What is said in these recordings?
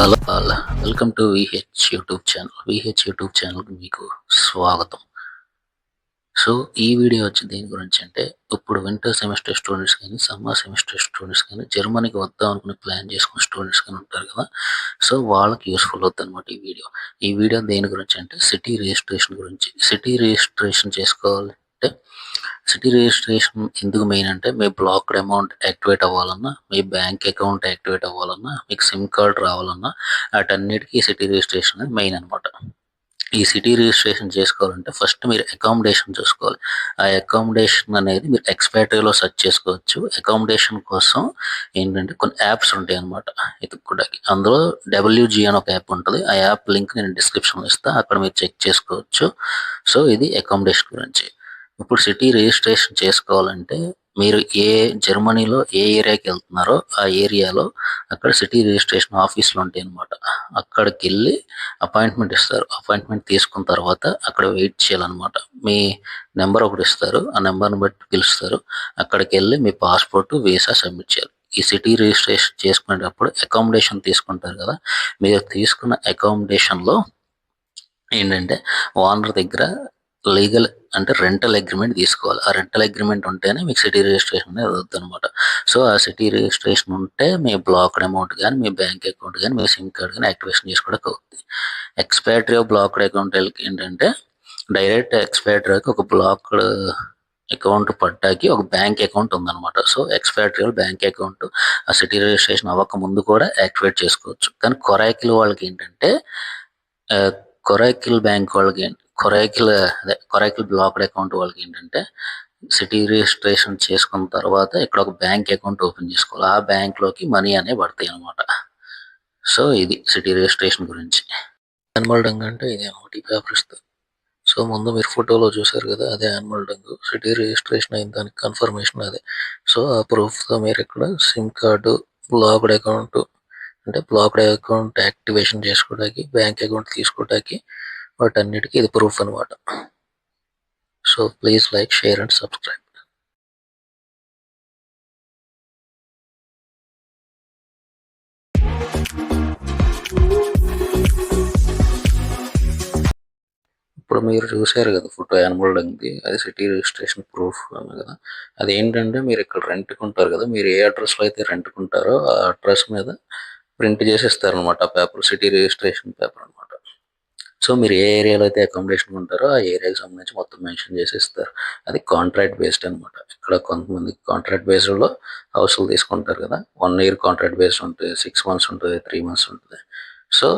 Hello hello welcome to VH YouTube channel. VH YouTube ఛానల్కి మీకు స్వాగతం. సో ఈ వీడియో వచ్చి దేని గురించి అంటే ఇప్పుడు వింటర్ సెమిస్టర్ స్టూడెంట్స్ కానీ సమ్మర్ సెమిస్టర్ స్టూడెంట్స్ కానీ జర్మనీకి వద్దాం అనుకుని ప్లాన్ చేసుకున్న స్టూడెంట్స్ కానీ ఉంటారు కదా. సో వాళ్ళకి యూస్ఫుల్ అవుతుంది అనమాట ఈ వీడియో. ఈ వీడియో దేని గురించి అంటే సిటీ రిజిస్ట్రేషన్ గురించి. సిటీ రిజిస్ట్రేషన్ చేసుకోవాలి. అంటే సిటీ రిజిస్ట్రేషన్ ఎందుకు మెయిన్ అంటే మీ బ్లాక్డ్ అమౌంట్ యాక్టివేట్ అవ్వాలన్నా మీ బ్యాంక్ అకౌంట్ యాక్టివేట్ అవ్వాలన్నా మీకు సిమ్ కార్డ్ రావాలన్నా వాటన్నిటికీ సిటీ రిజిస్ట్రేషన్ అనేది మెయిన్ అనమాట ఈ సిటీ రిజిస్ట్రేషన్ చేసుకోవాలంటే ఫస్ట్ మీరు అకామిడేషన్ చూసుకోవాలి. ఆ అకామిడేషన్ అనేది మీరు ఎక్స్పైటరీలో సెర్చ్ చేసుకోవచ్చు. అకామిడేషన్ కోసం ఏంటంటే కొన్ని యాప్స్ ఉంటాయి అనమాట ఎత్తుక్కోవడానికి అందులో డబ్ల్యూజీ అని ఒక యాప్ ఉంటుంది. ఆ యాప్ లింక్ నేను డిస్క్రిప్షన్లో ఇస్తాను అక్కడ మీరు చెక్ చేసుకోవచ్చు. సో ఇది అకామిడేషన్ గురించి. ఇప్పుడు సిటీ రిజిస్ట్రేషన్ చేసుకోవాలంటే మీరు ఏ జర్మనీలో ఏ ఏరియాకి వెళ్తున్నారో ఆ ఏరియాలో అక్కడ సిటీ రిజిస్ట్రేషన్ ఆఫీసులు ఉంటాయి అనమాట అక్కడికి వెళ్ళి అపాయింట్మెంట్ ఇస్తారు. అపాయింట్మెంట్ తీసుకున్న తర్వాత అక్కడ వెయిట్ చేయాలన్నమాట. మీ నెంబర్ ఒకటి ఇస్తారు. ఆ నెంబర్ని బట్టి పిలుస్తారు. అక్కడికి వెళ్ళి మీ పాస్పోర్ట్ వీసా సబ్మిట్ చేయాలి. ఈ సిటీ రిజిస్ట్రేషన్ చేసుకునేటప్పుడు అకామిడేషన్ తీసుకుంటారు కదా. మీరు తీసుకున్న అకామిడేషన్లో ఏంటంటే ఓనర్ దగ్గర లీగల్ అంటే రెంటల్ అగ్రిమెంట్ తీసుకోవాలి. ఆ రెంటల్ అగ్రిమెంట్ ఉంటేనే మీకు సిటీ రిజిస్ట్రేషన్ అనేది అవుతుంది అనమాట సో ఆ సిటీ రిజిస్ట్రేషన్ ఉంటే మీ బ్లాక్డ్ అమౌంట్ కానీ మీ బ్యాంక్ అకౌంట్ కానీ మీ సిమ్ కార్డ్ కానీ యాక్టివేషన్ చేసుకోవడానికి అవుతుంది ఎక్స్పైటరీ బ్లాక్డ్ అకౌంట్ ఏంటంటే డైరెక్ట్ ఎక్స్పైటరీకి ఒక బ్లాక్డ్ అకౌంట్ పట్టాకి ఒక బ్యాంక్ అకౌంట్ ఉందన్నమాట. సో ఎక్స్పైటరీ బ్యాంక్ అకౌంట్ ఆ సిటీ రిజిస్ట్రేషన్ అవ్వక ముందు కూడా యాక్టివేట్ చేసుకోవచ్చు. కానీ కొరాకిల్ వాళ్ళకి ఏంటంటే కొరాకిల్ బ్యాంక్ వాళ్ళకి కొరైకిల్ అదే కొరైకిల్ బ్లాక్డ్ అకౌంట్ వాళ్ళకి ఏంటంటే సిటీ రిజిస్ట్రేషన్ చేసుకున్న తర్వాత ఇక్కడ ఒక బ్యాంక్ అకౌంట్ ఓపెన్ చేసుకోవాలి. ఆ బ్యాంక్లోకి మనీ అనే పడతాయి అనమాట సో ఇది సిటీ రిజిస్ట్రేషన్ గురించి. యాన్యువల్ డంగ్ అంటే ఇది అనమాట ఈ పేపర్ ఇస్తుంది సో ముందు మీరు ఫోటోలో చూసారు కదా అదే యాన్యువల్ డంగ్. సిటీ రిజిస్ట్రేషన్ అయిన దానికి కన్ఫర్మేషన్ అదే. సో ఆ ప్రూఫ్తో మీరు ఇక్కడ సిమ్ కార్డు బ్లాక్డ్ అకౌంట్ అంటే బ్లాక్డ్ అకౌంట్ యాక్టివేషన్ చేసుకోవడానికి బ్యాంక్ అకౌంట్ తీసుకోవడానికి వాటన్నిటికీ ఇది ప్రూఫ్ అనమాట so please like share and subscribe ఇప్పుడు మీరు చూసారు కదా ఫోటో యానిమల్ డంగ్ది అది సిటీ రిజిస్ట్రేషన్ ప్రూఫ్ అన్న కదా. అది ఏంటంటే మీరు ఇక్కడ రెంట్కి ఉంటారు కదా. మీరు ఏ అడ్రస్లో అయితే రెంట్కి ఉంటారో ఆ అడ్రస్ మీద ప్రింట్ చేసి ఇస్తారనమాట ఆ పేపర్ సిటీ రిజిస్ట్రేషన్ పేపర్ అనమాట సో మీరు ఏ ఏరియాలో అయితే అకామిడేషన్ ఉంటారో ఆ ఏరియాకి సంబంధించి మొత్తం మెన్షన్ చేసి ఇస్తారు అది కాంట్రాక్ట్ బేస్డ్ అనమాట ఇక్కడ కొంతమంది కాంట్రాక్ట్ బేస్డ్లో హౌస్లు తీసుకుంటారు కదా. వన్ ఇయర్ కాంట్రాక్ట్ బేస్డ్ ఉంటుంది సిక్స్ మంత్స్ ఉంటుంది త్రీ మంత్స్ ఉంటుంది. సో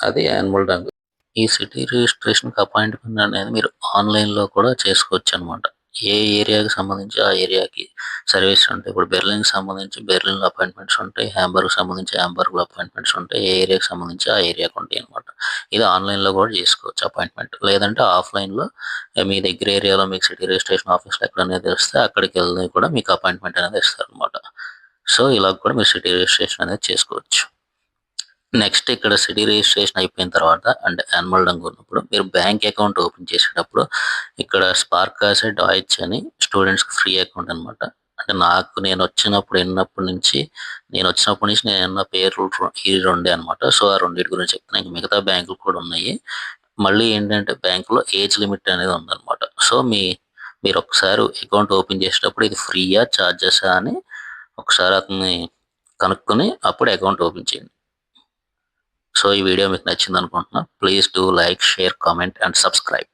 అది యాన్యువల్ డంగ్ ఈ సిటీ రిజిస్ట్రేషన్కి అపాయింట్మెంట్ అనేది మీరు ఆన్లైన్లో కూడా చేసుకోవచ్చు అనమాట ఏ ఏరియాకి సంబంధించి ఆ ఏరియాకి సర్వీస్ ఉంటాయి ఇప్పుడు బెర్లిన్కి సంబంధించి బెర్లిన్లో అపాయింట్మెంట్స్ ఉంటాయి హ్యాంబర్గ్ సంబంధించి హ్యాంబర్గ్లో అపాయింట్మెంట్స్ ఉంటాయి ఏ ఏరియాకి సంబంధించి ఆ ఏరియాకి ఉంటాయి అనమాట ఇది ఆన్లైన్లో కూడా చేసుకోవచ్చు అపాయింట్మెంట్. లేదంటే ఆఫ్లైన్లో మీ దగ్గర ఏరియాలో మీకు సిటీ రిజిస్ట్రేషన్ ఆఫీస్లో ఎక్కడనేది తెలిస్తే అక్కడికి వెళ్ళి కూడా మీకు అపాయింట్మెంట్ అనేది ఇస్తారు అనమాట సో ఇలా కూడా మీరు సిటీ రిజిస్ట్రేషన్ అనేది చేసుకోవచ్చు. నెక్స్ట్ ఇక్కడ సిటీ రిజిస్ట్రేషన్ అయిపోయిన తర్వాత అంటే యాన్యువల్ డంగ్ ఉన్నప్పుడు మీరు బ్యాంక్ అకౌంట్ ఓపెన్ చేసేటప్పుడు ఇక్కడ స్పార్క్ యాసెడ్ డాయిచ్ అని స్టూడెంట్స్కి ఫ్రీ అకౌంట్ అనమాట అంటే నాకు నేను వచ్చినప్పుడు ఎన్నప్పటి నుంచి నేను వచ్చినప్పటి నుంచి నేను ఎన్న పేర్లు ఈ రెండే అనమాట సో ఆ రెండింటి గురించి చెప్తాను ఇంకా మిగతా బ్యాంకులు కూడా ఉన్నాయి. మళ్ళీ ఏంటంటే బ్యాంకులో ఏజ్ లిమిట్ అనేది ఉందన్నమాట. సో మీ మీరు ఒకసారి అకౌంట్ ఓపెన్ చేసేటప్పుడు ఇది ఫ్రీయా ఛార్జెసా అని ఒకసారి అతన్ని కనుక్కొని అప్పుడు అకౌంట్ ఓపెన్ చేయండి. సో ఈ వీడియో మీకు నచ్చింది అనుకుంటున్నా. Please do like share comment and subscribe.